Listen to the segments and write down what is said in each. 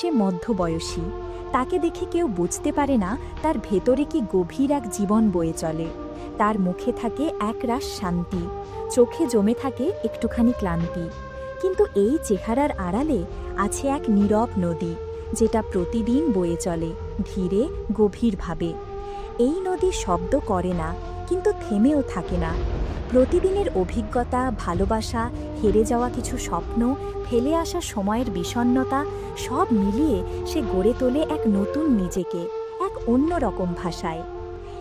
সে মধ্যবয়সী। তাকে দেখে কেউ বুঝতে পারে না তার ভেতরে কি গভীর এক জীবন বয়ে চলে। তার মুখে থাকে এক একরাশ শান্তি, চোখে জমে থাকে একটুখানি ক্লান্তি। কিন্তু এই চেহারার আড়ালে আছে এক নীরব নদী, যেটা প্রতিদিন বয়ে চলে, ধীরে, গভীরভাবে। এই নদী শব্দ করে না, কিন্তু থেমেও থাকে না। প্রতিদিনের অভিজ্ঞতা, ভালোবাসা, হেরে যাওয়া কিছু স্বপ্ন, ফেলে আসা সময়ের বিষণ্ণতা, সব মিলিয়ে সে গড়ে তোলে এক নতুন নিজেকে, এক অন্যরকম ভাষায়।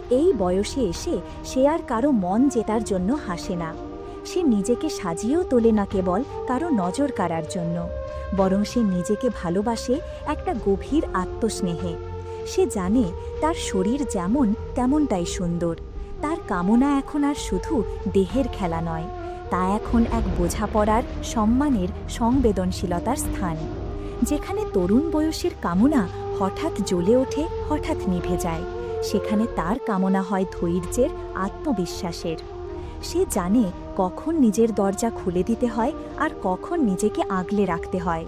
এই বয়সে এসে সে আর কারও মন জেতার জন্য হাসে না। সে নিজেকে সাজিয়েও তোলে না কেবল কারও নজর কাড়ার জন্য। বরং সে নিজেকে ভালোবাসে একটা গভীর আত্মস্নেহে। সে জানে তার শরীর যেমন তেমনটাই সুন্দর। তার কামনা এখন আর শুধু দেহের খেলা নয়, তা এখন এক বোঝাপড়ার, সম্মানের, সংবেদনশীলতার স্থান। যেখানে তরুণ বয়সের কামনা হঠাৎ জ্বলে ওঠে, হঠাৎ নিভে যায়। সেখানে তার কামনা হয় ধৈর্যের, আত্মবিশ্বাসের। সে জানে কখন নিজের দরজা খুলে দিতে হয় আর কখন নিজেকে আগলে রাখতে হয়।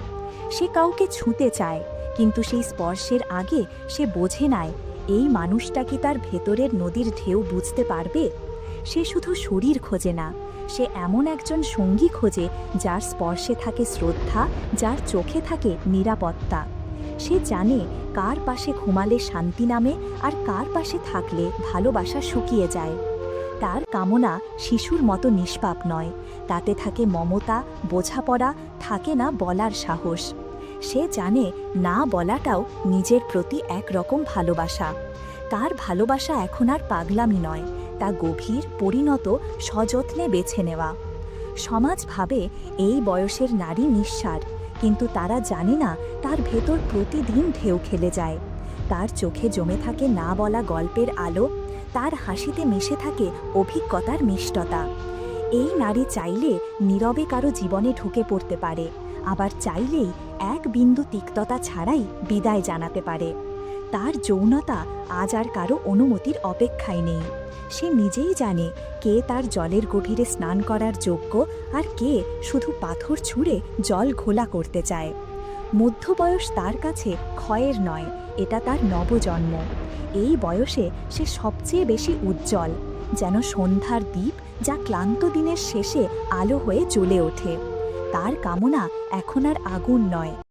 সে কাউকে ছুঁতে চায় কিন্তু সেই স্পর্শের আগে সে বোঝে নাই, এই মানুষটা কি তার ভেতরের নদীর ঢেউ বুঝতে পারবে? সে শুধু শরীর খোঁজে না, সে এমন একজন সঙ্গী খোঁজে যার স্পর্শে থাকে শ্রদ্ধা, যার চোখে থাকে নিরাপত্তা। সে জানে কার পাশে ঘুমালে শান্তি নামে আর কার পাশে থাকলে ভালোবাসা শুকিয়ে যায়। তার কামনা শিশুর মতো নিষ্পাপ নয়, তাতে থাকে মমতা, বোঝাপড়া, থাকে না বলার সাহস। সে জানে না বলাটাও নিজের প্রতি একরকম ভালোবাসা। তার ভালোবাসা এখন আর পাগলামি নয়, তা গভীর, পরিণত, সযত্নে বেছে নেওয়া। সমাজ ভাবে এই বয়সের নারী নিঃসার, কিন্তু তারা জানে না তার ভেতর প্রতিদিন ঢেউ খেলে যায়। তার চোখে জমে থাকে না বলা গল্পের আলো, তার হাসিতে মিশে থাকে অভিজ্ঞতার মিষ্টতা। এই নারী চাইলে নীরবে কারও জীবনে ঢুকে পড়তে পারে। আবার চাইলেই এক বিন্দু তিক্ততা ছাড়াই বিদায় জানাতে পারে। তার যৌনতা আজ আর কারও অনুমতির অপেক্ষায় নেই। সে নিজেই জানে কে তার জলের গভীরে স্নান করার যোগ্য আর কে শুধু পাথর ছুঁড়ে জল ঘোলা করতে চায়। মধ্যবয়স তার কাছে ক্ষয়ের নয়, এটা তার নবজন্ম। এই বয়সে সে সবচেয়ে বেশি উজ্জ্বল, যেন সন্ধ্যার দ্বীপ যা ক্লান্ত দিনের শেষে আলো হয়ে জ্বলে ওঠে। তার কামনা এখন আর আগুন নয়।